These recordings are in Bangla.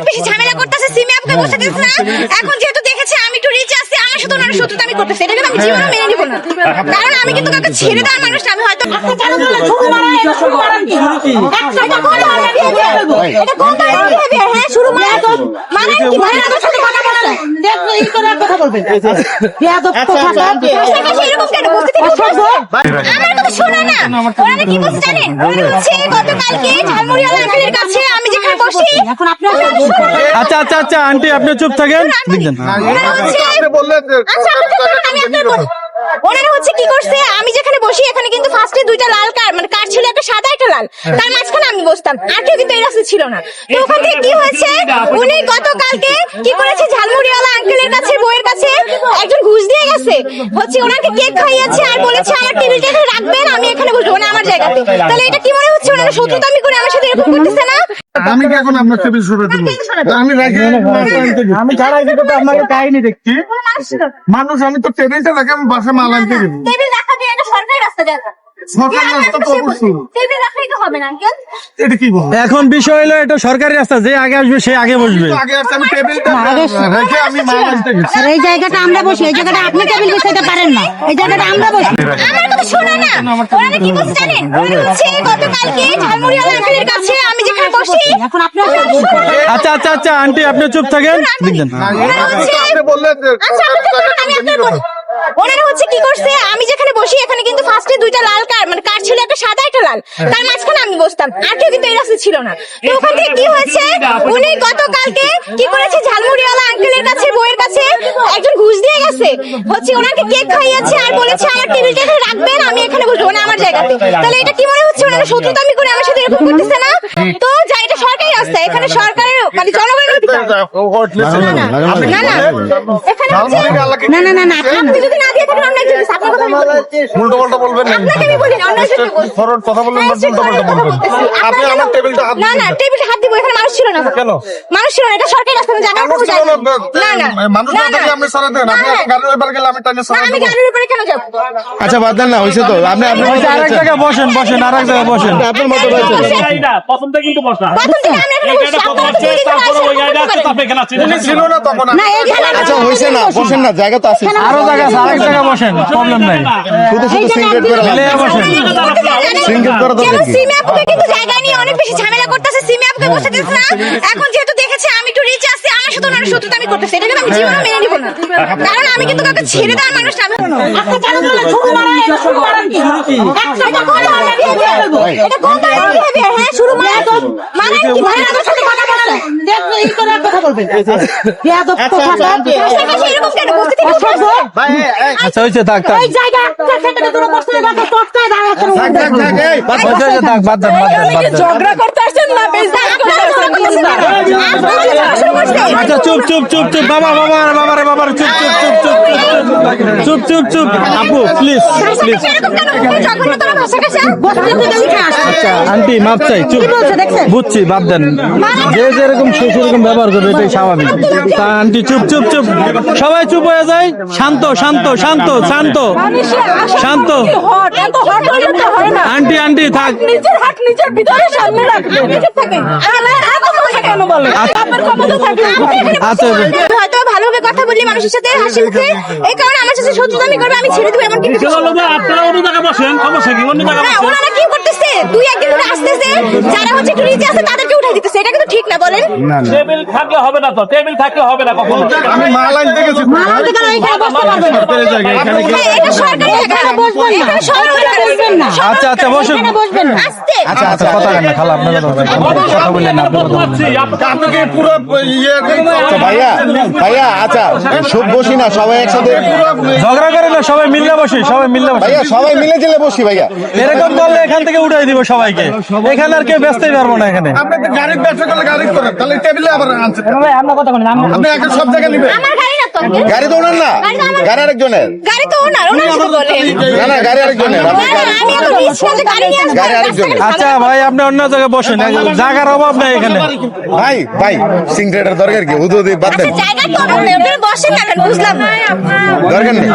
অনেক বেশি ঝামেলা করতেছে সিমে আপকে বসে দিচ্ছে না এখন যেহেতু দেখেছে আমি একটু রিচ আছি আমার সাথে ওনার শত্রুতা আমি করতেছি এটা কিন্তু আমি জীবনে মেনে নিব না কারণ আমি কিন্তু কাউকে ছেড়ে দেওয়ার মানুষ না আমি হয়তো? হ্যাঁ মানে কথা বলবেন বেয়াদব কথা পাশাপাশি এরকম কেন বসতে থেকে উঠে আমার কথা শোনা না। ওরা কি বলছে জানেন? ওরা হচ্ছে গতকালকে ঝালমুড়িওয়ালা আঙ্কেলের কাছে আমি যেখানে বসি এখন আপনার আচ্ছা আচ্ছা আচ্ছা আন্টি আপনি চুপ থাকেন। আচ্ছা আপনি আমি আপনার বলি। ওনারা হচ্ছে কি করছে আমি যেখানে বসি এখানে কিন্তু ফার্স্টে দুইটা লাল কার মানে কার ছিল একটা সাদা একটা লাল তার মাঝখানে আমি বসতাম আর কেউ কিন্তু এই রাস্তায় ছিল না তো ওখান থেকে কি হয়েছে উনি গতকালকে কি করেছে ঝালমুড়িওয়ালা আঙ্কেলের কাছে বইয়ের কাছে একজন ঘুষ দিয়ে গেছে হচ্ছে ওনাকে কেক খাইয়েছে আর বলেছে আমার টেবিলটা এখানে রাখবেন আমি এখানে বসবো না আমার জায়গাতে তাহলে এটা কি মনে হচ্ছে ওনারা শত্রুতা আমি করে আমার সাথে এরকম করতেছে না আমি কি এখন আপনার টেবিল সরে দেবো আমি রাখি আমি যারা এদিকে তো আপনাকে কাহিনী দেখছি মানুষ আমি তো টেবিলটা রাখি আমি বাসা মাল দেবো টেবিল রাখা দিয়ে এটা সরকারি রাস্তা এখন বিষয় হলো এটা সরকারি রাস্তা যে আগে আসবে সে আগে বসবে। এই জায়গাটা আমরা বসি এই জায়গাটা আপনি টেবিল বসাইতে পারেন না। এই জায়গাটা আমরা বসি। আমার কথা শোনা না। ওনারা কি বলছে জানেন? ওনারা হচ্ছে গতকালকে ঝালমুড়িওয়ালা আঙ্কেলের কাছে আমি যেখানে বসি এখন আপনার আচ্ছা আচ্ছা আচ্ছা আন্টি আপনি চুপ থাকেন। দেখবেন ওনারা হচ্ছে কি করছে? আমি যেখানে বসি এখানে কিন্তু ফার্স্টে দুইটা লাল কার মানে কার ছিল একটা সাদা একটা লাল। তার মাঝখানে আমি বসতাম। আর কেউ কিন্তু এই রাস্তায় ছিল না। তো ওখান থেকে কি হয়েছে? উনি গতকালকে কি করেছে? ঝালমুড়িওয়ালা আঙ্কেলের কাছে বইয়ের কাছে একজন ঘুষ দিয়ে গেছে। হচ্ছে ওনাকে কেক খাইয়েছে আর বলেছে আমার টেবিলটা এখানে রাখবেন আমি এখানে বসবো। না আমার জায়গাতে। তাহলে এটা কি মনে হচ্ছে? ওনারা শত্রুতা আমি করে আমার সাথে এরকম করতেছে না? তো যা এটা সরকারি রাস্তা। এখানে সরকারের মানে জনগণের অধিকার না না না না না না আপনি আপনি যদি না দিয়ে থাকেন অন্য একজন আপনার কথা উল্টো পাল্টা বলবেন না আপনাকে আমি বলি অন্য একজনকে ফরওয়ার্ড কথা বলবেন না হ্যাঁ, উল্টো পাল্টা বলবেন আপনি আমার টেবিলটা হাত না না টেবিল হাত দিব এখানে মানুষ ছিল না কেন? মানুষ ছিল না এটা সরকারি রাস্তা আমি জানি মানুষ আপনি ছিল জানেন। না, না না মানুষ না, না থাকলে আপনি সরে দেন আপনি গাড়ির ব্যাপারে গেলে আমি টাইনে না, সরে আমি গাড়ির উপরে কেন যাব আচ্ছা বাদ দেন না হয়েছে তো আপনি আপনি ওই আরেক জায়গায় বসেন বসেন আরেক জায়গায় বসেন আপনার মতো প্রথমটা কিন্তু বসা এখানে এই বসছি, গাড়িটা প্রথম আপনারা তো আছে দুই দিন ধরে তারপরে ওই আসেন, গাড়িটা আছে কথা তারপরে এখানে আছে উনি ছিল না তখন না এইখানে আচ্ছা হয়েছে না বসেন। না জায়গা তো আছে। আরও জায়গা আছে আরেক জায়গায় বসেন। প্রবলেম নাই। শুধু শুধু সিঙ্গেল করে বসেন Single করা দরকার কি? সিমে আপুকে কিন্তু জায়গা নিয়ে অনেক বেশি ঝামেলা করতেছে। সিমে আপুকে বসে দিচ্ছে না। এখন যেহেতু দেখেছে ওনার শত্রুতা আমি করতেছি এটা কিন্তু আমি জীবনে মেনে নিব না কারণ আমি কিন্তু কাউকে ছেড়ে দেওয়ার মানুষ না? হ্যাঁ মানে আচ্ছা হয়েছে থাক থাক ঝগড়া করতে আসছেন না বেশ আচ্ছা চুপ চুপ চুপ চুপ বাবা বাবা বাবারে বাবার চুপ চুপ চুপ চুপ চুপ চুপ চুপ আপু প্লিজ প্লিজ আচ্ছা আন্টি মাপ চাই চুপ বুঝছি বাদ দেন যে যেরকম সেরকম ব্যবহার করবে এটাই স্বাভাবিক তা আন্টি চুপ চুপ চুপ সবাই চুপ হয়ে যায় শান্ত শান্ত শান্ত শান্ত শান্ত আন্টি আন্টি থাক। নিজের হাত নিজের ভিতরে সামনে রাখবে। নিজের থাকে। আলে এত কথা কেন বলে? আপনার ক্ষমতা থাকে আচ্ছা। হয়তো ভালোভাবে কথা বলি মানুষের সাথে হাসি মুখে। এই কারণে আমার সাথে শত্রুতামি করবে আমি ছেড়ে দেবো এমন চলো আপনারা অন্য জায়গায় বসেন সমস্যা কি? অন্য জায়গায় বসেন। ওনারা কি দুই একদিন ধরে আসতেছে যারা হচ্ছে একটু নিচে আছে তাদেরকে উঠাই দিতেছে এটা কিন্তু ঠিক না বলেন। টেবিল থাকলে হবে না তো টেবিল থাকলে হবে না কখনো। আমি মাল আনতে গেছি সরকারি জায়গা এখানে কি হ্যাঁ, এটা সরকারি এখানে বসবেন না। সরকারি বসবেন না। আচ্ছা আচ্ছা বসুন। বসবেন না। আস্তে। আচ্ছা আচ্ছা কথা কেন খালা আপনার কথা বলেন। না পুরো ইয়ে আচ্ছা, ভাইয়া ভাইয়া আচ্ছা সব বসি না সবাই একসাথে। ঝগড়া করে না সবাই মিললে বসি সবাই মিললে বসি। ভাইয়া সবাই মিলে জেলে বসি ভাইয়া। এরকম করলে এখান থেকে উঠাই দিব সবাইকে। এখানে আর কেউ ব্যস্তই পারব না এখানে। আপনি তো গাড়ির ব্যবসা করলে গাড়ি করেন তাহলে টেবিলে আবার আনছেন। আপনি আমরা সব জায়গায় নিবেন। গাড়ি তো ওনার না? গাড়ি আরেকজনের? গাড়ি তো ওনার ওনার সাথে বলেন না না গাড়ি আরেকজনের। আমি এখন গাড়ি নিয়ে আসব, গাড়ি আরেকজনের। আচ্ছা ভাই আপনি অন্য জায়গায় বসেন। জায়গার অভাব নাই এখানে। ভাই ভাই সিংরেটার দরকার কি? উদু উদি বাদ দেন। আচ্ছা, জায়গা তো অভাব নেই, আপনারা বসেন না বুঝলাম দরকার নেই।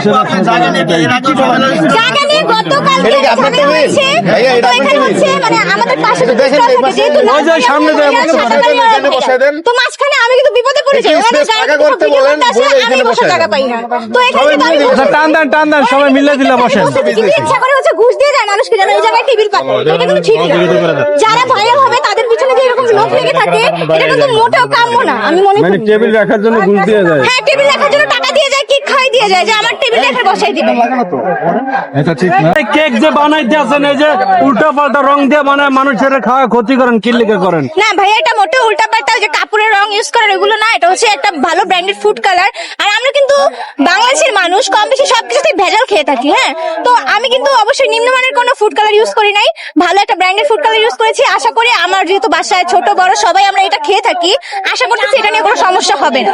জায়গা নিয়ে গতকাল এটা কি আপনার টেবিল? ভাইয়া, এটা আপনার টেবিল? মানে আমাদের পাশে দেখেন stall এই থাকে, পাশে। যেহেতু ওই যে সামনে দেন, বসায় দেন, কালি এখানে আছে। বসায় দেন। তো মাঝখানে আমি বিপদে পড়েছে। ফাঁকা তো করতে বলেন, বলে আমি এখানে বসার জায়গা পাই না। তো এখানে টান দেন টান দেন সবাই মিলে দিলে বসেন। ইচ্ছা করে হচ্ছে ঘুষ দিয়ে যায় মানুষকে যেন এই জায়গায় টেবিল পাতে এটা কিন্তু ঠিক না। যারা ভাইরাল হবে তাদের পিছনে যে এরকম লোক লেগে থাকে এটা কিন্তু মোটেও কাম্য না। আমি মনে মানে করি টেবিল রাখার জন্য ঘুষ দিয়ে যায়। হ্যাঁ টেবিল রাখার জন্য টাকা দিয়ে যায় খাই দিয়ে যায় যে আমার টেবিল রেখে বসাই দিবে। এটা ঠিক না। কেক যে বানাইতে আছেন এই যে উল্টা পাল্টা রং দিয়ে বানায় মানুষের খাওয়া ক্ষতি করেন কি লিখে করেন? না ভাই এটা মোটে উল্টা পাল্টা যে কাপড়ের রং ইউজ করার এগুলো না এটা হচ্ছে একটা ভালো ব্র্যান্ডেড ফুড কালার আর আমরা কিন্তু বাংলাদেশের মানুষ কম বেশি সবকিছুতে ভেজাল খেয়ে থাকি হ্যাঁ? তো আমি কিন্তু অবশ্যই নিম্নমানের কোনো ফুড কালার ইউজ করি নাই। ভালো একটা ব্র্যান্ডেড ফুড কালার ইউজ করেছি। আশা করি আমার যেহেতু বাসায় ছোট বড় সবাই আমরা এটা খেয়ে থাকি। আশা করতেছি এটা নিয়ে কোনো সমস্যা হবে না।